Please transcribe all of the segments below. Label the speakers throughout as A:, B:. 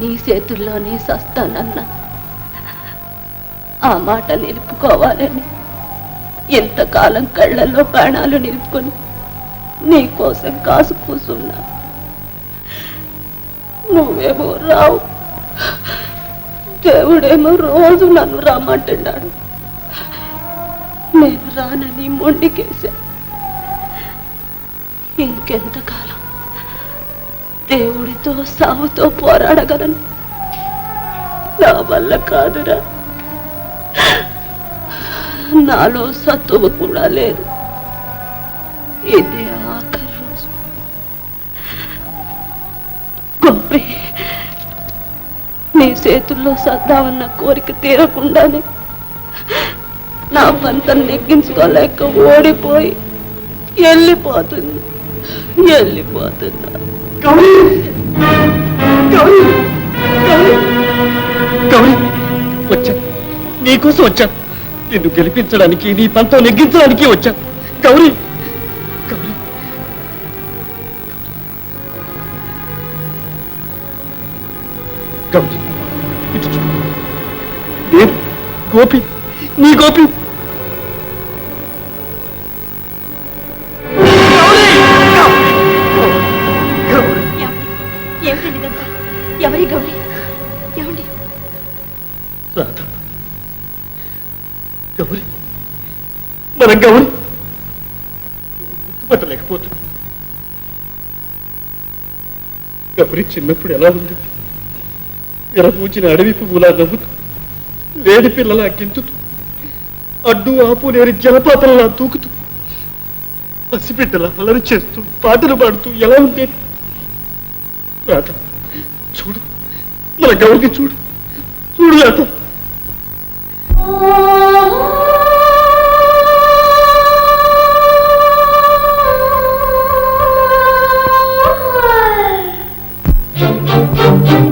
A: నీ చేతుల్లోనే సస్తానన్నా. ఆ మాట నిలుపుకోవాలని ఎంతకాలం కళ్ళల్లో ప్రాణాలు నిలుపుకొని నీ కోసం కాసు కూసున్నా. నువ్వేమో రావు. దేవుడేమో రోజు నన్ను రామంటున్నాడు నేను రానని మొండికేశా. ఇంకెంతకాలం దేవుడితో సావుతో పోరాడగలను. నా వల్ల కాదురా. నాలో సత్తువ కూడా లేదు. ఇదే ఆఖరి రోజు. గొప్పి నీ చేతుల్లో సద్దామన్న కోరిక తీరకుండానే నా పంతను నెగ్గించుకోలేక ఓడిపోయి వెళ్ళిపోతుంది వెళ్ళిపోతున్నా
B: గౌరీ! గౌరీ! గౌరీ! గౌరీ! వచ్చా. నీకోసం వచ్చా. నిన్ను గెలిపించడానికి నీ పంతం నెగ్గించడానికి వచ్చా. గౌరీ! గౌరీ! గౌరీ! ఇటు చూడు. గోపి? నీ గోపి? నువ్వు గుర్తుపట్టలేకపోతున్నా చిన్నప్పుడు ఎలా ఉంది విరపూచిన అడవి పువ్వులా నవ్వుతూ లేడి పిల్లలా గెంతుతూ అడ్డు ఆపు లేని జలపాతంలా తూకుతూ పసిబిడ్డలా అలరి చేస్తూ పాటలు పాడుతూ ఎలా ఉండేది రాత చూడు మన గౌరికి చూడు. చూడు
C: రాత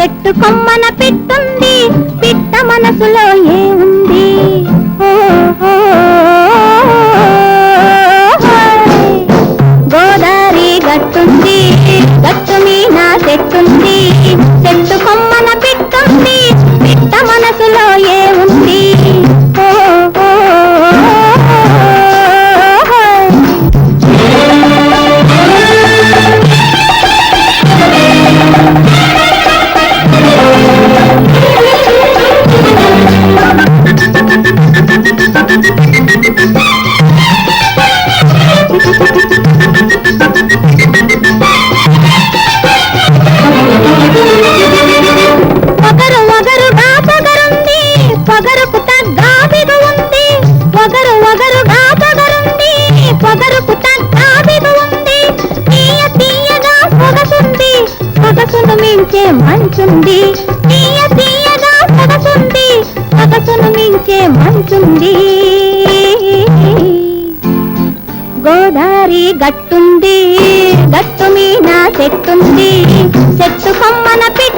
C: చెట్టు కొమ్మన పెట్టుంది పిట్ట మనసులో మించే మంచుంది. తీయ తీయగా సగసుంది. సగసును మించే మంచుంది. గోదారి గట్టుంది. గట్టు మీద చెట్టుంది. చెట్టు కొమ్మన పి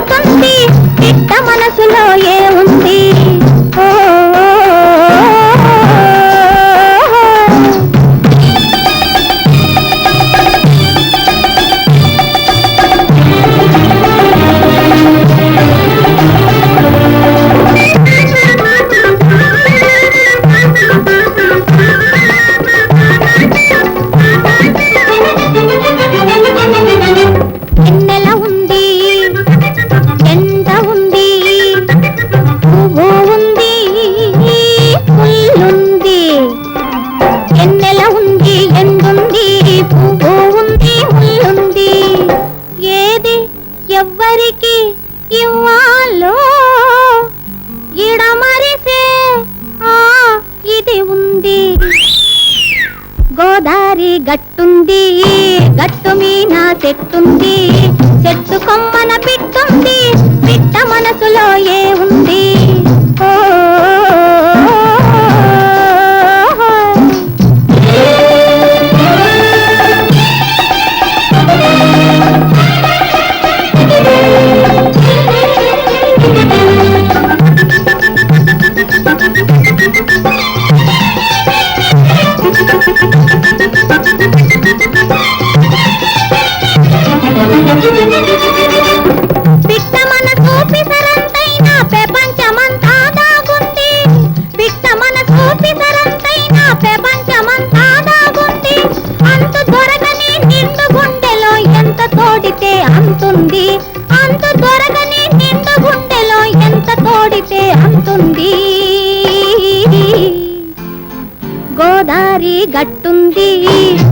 C: గట్టుంది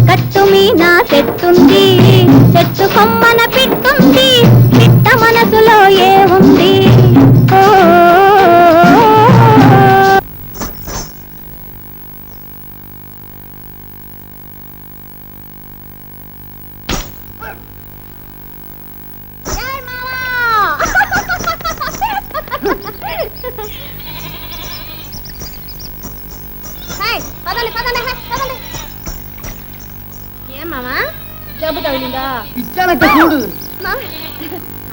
C: గట్టు మీన చెట్టుంది చెట్టు కొమ్మన పిట్టుంది.
D: పదండి పదండి హే, పదండి. ఏం మామా? జబ్బు తగిలిందా?
E: ఇచ్చానంటే చూడు.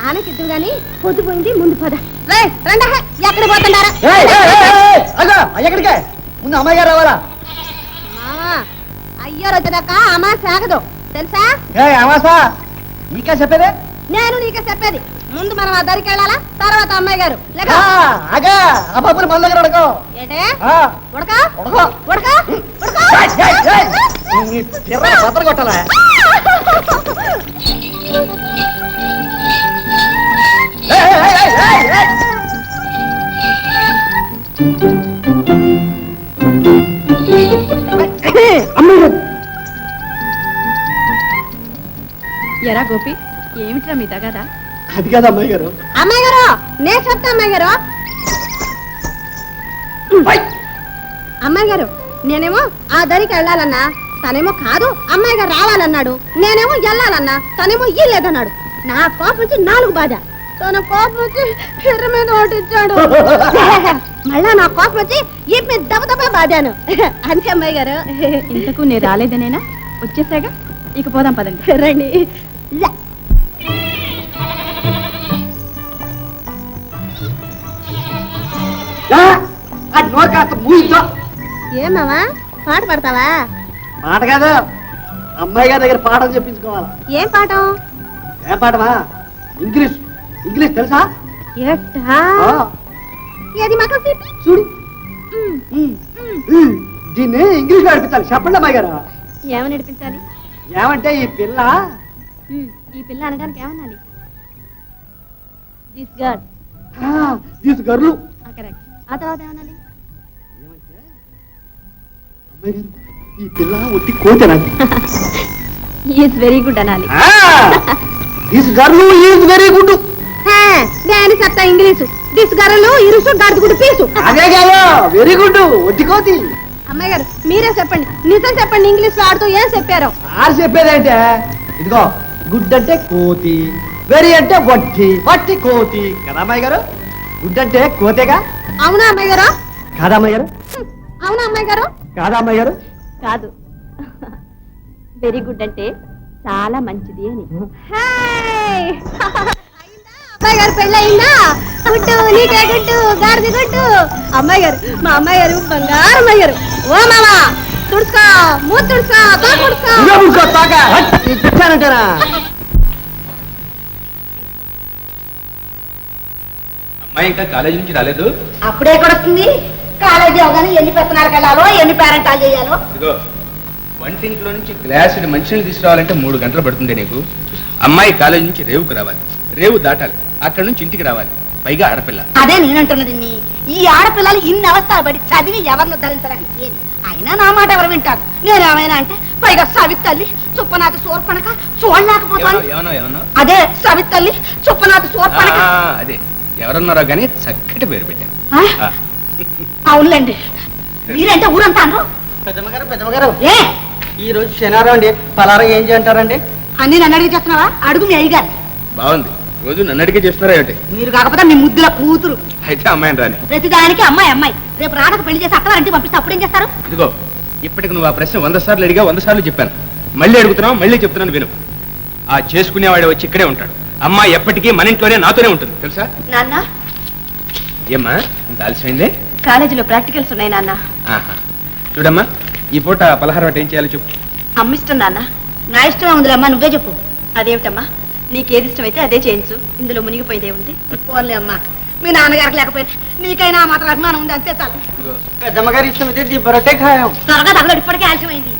D: ఆమెకిద్దు గాని పొద్దుపోయింది ముందు పద. రండి ఎక్కడ
E: అగో, ఎక్కడికే? ముందు అమ్మాయి గారు రావాలా?
D: మామా అయ్యారు వచ్చేదాకా అమ్మా సాగదు తెలుసా?
E: అమాసా నీకే చెప్పేదే?
D: నేను నీకే చెప్పేది. ముందు మనం ఆ దరికి వెళ్ళాలా? తర్వాత అమ్మాయి గారు. లేక?
E: అగా ఆ మన దగ్గర అడగో
D: ఏంటే?
E: ఆ,
D: ఉడక?
E: ఉడకో.
D: ఉడక? ఉడక?
E: ఏయ్, ఏయ్, ఏయ్, నీ పిర్ర బద్దలు కొట్టాలా.
A: ఎరా గోపి ఏమిట్రా మీ తగదా?
E: అది కాదు అమ్మాయి గారు.
D: అమ్మాయి గారు నేను చెప్తా అమ్మాయి గారు. అమ్మాయి గారు నేనేమో ఆ దరికి వెళ్ళాలన్నా తనేమో కాదు అమ్మాయి గారు రావాలన్నాడు. నేనేమో వెళ్ళాలన్నా తనేమో ఇల్లేదన్నాడు నా కోపం వచ్చి నాలుగు బాధ. తన కోపం వచ్చి ఎర్ర మీద ఓటిచ్చాడు. మళ్ళా నా కోపం వచ్చి ఈ మీద దెబ్బ దెబ్బ బాధాను. అంతే అమ్మాయి గారు.
A: ఇంతకు నేను రాలేదనేనా? వచ్చేసాగా? ఇక పోదాం పదండి.
D: రండి.
E: ఆ నోరు కాస్త మూయిద్దా
D: ఏం మావా పాట పడతావా?
E: మాట కాదు అమ్మాయి గారి దగ్గర పాఠం చెప్పించుకోవాలి.
D: ఏం పాఠం?
E: ఏం పాఠమా? ఇంగ్లీష్. ఇంగ్లీష్ తెలుసా? చూడు. దీన్ని ఇంగ్లీష్లో నడిపించాలి చెప్పండి అమ్మాయి గారు.
A: ఏమని నడిపించాలి
E: ఏమంటే ఈ పిల్ల?
A: ఈ పిల్ల అనగానికి ఏమనాలి? దిస్ గాడ్
E: తీసు గర్లు
A: ఆ తర్వాత ఏమనాలి?
E: అమ్మాయి గారు ఈ పిల్ల ఒట్టి
A: ఈజ్ వెరీ గుడ్ అనాలి.
E: This girl is very good
D: hey, నేను చెప్తా ఇంగ్లీషు. దిస్ గరలు ఇరుసు గడుగుడు పీసు.
E: అదే కాదు వెరీ గుడ్ ఒట్టి కోతి.
D: అమ్మాయి గారు మీరే చెప్పండి. నిజం చెప్పండి ఇంగ్లీష్లో ఆడుతూ ఏం చెప్పారో?
E: ఆరు చెప్పేదంటే ఇదిగో గుడ్ అంటే కోతి వెరీ అంటే వట్టి వట్టి కోతి. కదా అమ్మాయి గారు? గుడ్ అంటే కోతేగా?
D: అవునా అమ్మాయి గారు?
E: కాదా అమ్మాయి గారు?
D: అవునా అమ్మాయి గారు?
E: కాదా అమ్మాయి గారు?
A: కాదు. వెరీ గుడ్ అంటే చాలా మంచిది అని.
D: హాయ్ అమ్మాయి గారు పెళ్ళి అయిందా? గుడ్డు నీకే గుడ్డు గారిది గుడ్డు. అమ్మాయి గారు మా అమ్మాయి గారు బంగారు అమ్మాయి గారు. ఓ మామా తుడుచుకో మూత తుడుచుకో తో తుడుచుకో.
E: తాక.
F: ఇంకా కాలేజీ నుంచి రాలేదు.
D: అప్పుడే కూడా వస్తుంది కాలేజీ అవగానే ఎన్ని పెత్తనాలకు వెళ్ళాలో ఎన్ని పేరెంటాలు చేయాలో.
F: ఇదిగో వంటింట్లో నుంచి గ్లాసుడు మంచినీళ్ళు తీసుకురావాలంటే మూడు గంటలు పడుతుంది నీకు. అమ్మాయి కాలేజీ నుంచి రేవుకు రావాలి. రేవు దాటాలి. అక్కడ నుంచి ఇంటికి రావాలి. పైగా ఆడపిల్ల.
D: అదే నేనంటున్నది నీ. ఈ ఆడపిల్లలు ఇన్ని అవస్థలు పడి చదివి ఎవరిని ఉద్ధరించడానికి ఏంది? అయినా నా మాట ఎవరు వింటారు? నేనేమైనా అంటే పైగా సవితల్లి చుప్పనాథ సోర్పణక చూడలేకపోతాను.
F: ఏమనో ఏమనో ఏమనో
D: అదే సవితల్లి చుప్పనాథ
F: ఆ,
D: సోర్పణక
F: అదే. ఎవరన్నారో కానీ చక్కటి పేరు పెట్టాను
D: ఆ? అవునులేండి. మీరంటే ఊరంతా అనరు?
E: పెద్దమ్మగారు పెద్దమ్మగారు.
D: ఏ?
E: ఈ రోజు శనివారం అండి. పలారం ఏం చేయంటారండి?
D: అన్ని నన్ను అడిగి చేస్తున్నావా? అడుగు మీ అయ్యగారు
F: బాగుంది. రోజు నన్ను అడిగే చేస్తున్నారా ఏమిటి?
D: మీరు కాకపోతే మీ ముద్దుల కూతురు.
F: అయితే అమ్మాయిని రాని.
D: ప్రతి దానికి అమ్మాయి అమ్మాయి. రేపు రాడకు పెళ్ళి చేసి అక్కవారింటికి పంపిస్తే అప్పుడేం చేస్తారు?
F: ఇదిగో ఇప్పటికి నువ్వు ఆ ప్రశ్న వంద సార్లు అడిగా వంద సార్లు చెప్పాను. మళ్ళీ అడుగుతున్నావు మళ్ళీ చెప్తున్నాను విను. ఆ చేసుకునేవాడు వచ్చి ఇక్కడే ఉంటాడు. అమ్మాయి ఎప్పటికీ మన ఇంట్లోనే నాతోనే ఉంటుంది. తెలుసా?
A: నాన్న?
F: ఏమ్మా ఇంత ఆలస్యమైందే?
A: కాలేజీలో ప్రాక్టికల్స్ ఉన్నాయి నాన్న.
F: ఆహా. చూడమ్మా ఈ పూట పలహారం అంటే ఏం చేయాలో చెప్పు.
A: అమ్మిష్టం నాన్న.
D: నా ఇష్టం ఉందిలేమ్మా నువ్వే చెప్పు.
A: అదేమిటమ్మా? నీకేది ఇష్టమైతే అదే చేయించు. ఇందులో మునిగిపోయిందే ఉంది
D: పోన్లే అమ్మా. మీ నాన్నగారికి లేకపోయినా నీకైనా ఆ మాత్రం అభిమానం ఉంది అంతే చాలు.
E: పెద్దమ్మగారు ఇష్టం అయితే దిబ్బరొట్టే ఖాయం.
D: త్వరగా తగలడు ఇప్పటికే ఆలస్యమైంది.